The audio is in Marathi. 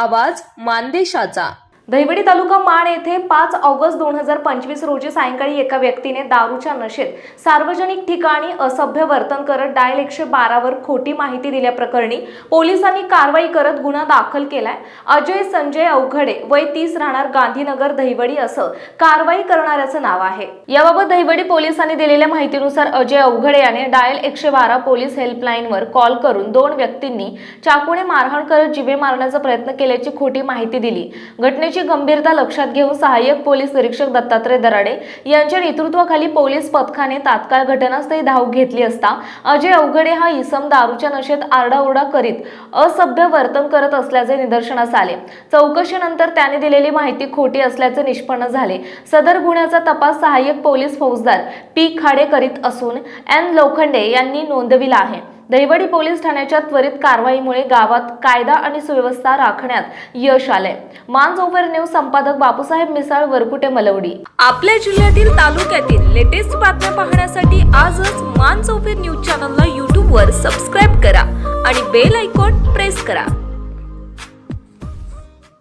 आवाज मानदेशाचा. दहिवडी तालुका माण येथे पाच ऑगस्ट दोन हजार पंचवीस रोजी सायंकाळी एका व्यक्तीने दारूच्या नशेत सार्वजनिक ठिकाणी असभ्य वर्तन करत डायल एकशे बारावर खोटी माहिती दिल्याप्रकरणी पोलिसांनी कारवाई करत गुन्हा दाखल केलाय. अजय संजय अवघडे वय तीस राहणार गांधीनगर दहिवडी असं कारवाई करणाऱ्याचं नाव आहे. याबाबत दहिवडी पोलिसांनी दिलेल्या माहितीनुसार अजय अवघडे याने डायल एकशे बारा पोलीस हेल्पलाईनवर कॉल करून दोन व्यक्तींनी चाकूने मारहाण करत जिवे मारण्याचा प्रयत्न केल्याची खोटी माहिती दिली. घटनेची गंभीरता लक्षात घेऊन सहाय्यक पोलीस निरीक्षक दत्तात्रय दराडे यांच्या नेतृत्वाखाली पोलीस पथकाने तात्काळ घटनास्थळी धाव घेतली असता अजय अवघडे हा इसम दारूच्या नशेत आरडाओरडा करीत असभ्य वर्तन करत असल्याचे निदर्शनास आले. चौकशीनंतर त्याने दिलेली माहिती खोटी असल्याचे निष्पन्न झाले. सदर गुन्ह्याचा तपास सहाय्यक पोलीस फौजदार पी खाडे करीत असून एन लोखंडे यांनी नोंदविला आहे. दहिवडी पोलीस ठाण्याच्या त्वरित कारवाईमुळे गावात कायदा आणि सुव्यवस्था राखण्यात यश आलंय. मान ओव्हर न्यूज संपादक बापूसाहेब मिसाळ वरकुटे मलवडी. आपल्या जिल्ह्यातील तालुक्यातील लेटेस्ट बातम्या पाहण्यासाठी आजच मान ओव्हर न्यूज चॅनलला यूट्यूबवर सबस्क्राईब करा आणि बेल आयकॉन प्रेस करा.